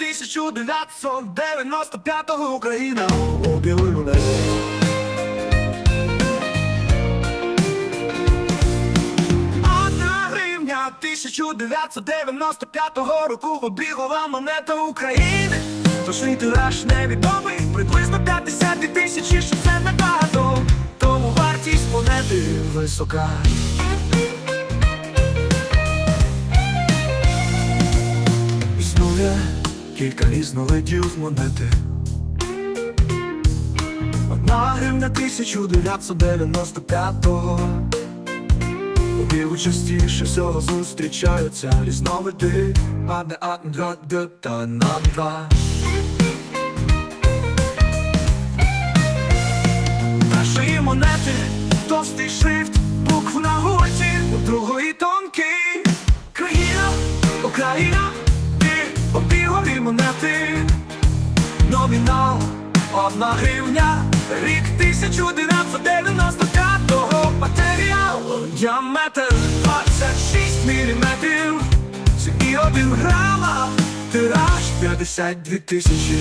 1995-го Україна обіли мене. Одна гривня 1995 року обігова монета України. Точний тираж невідомий, приблизно 52 тисячі, що це небагато. Тому вартість монети висока. Кілька різновидів монети. Одна гривня 1995-го У бігу частіше всього зустрічаються різновиди. Адне адне д та надва Першої монети товстий шрифт, букв на гурті У другої тонкий. Країна, Україна і обігові монети Номінал одна гривня, рік 1995-го Матеріал, діаметр 26 міліметрів. І один грама, тираж 52 тисячі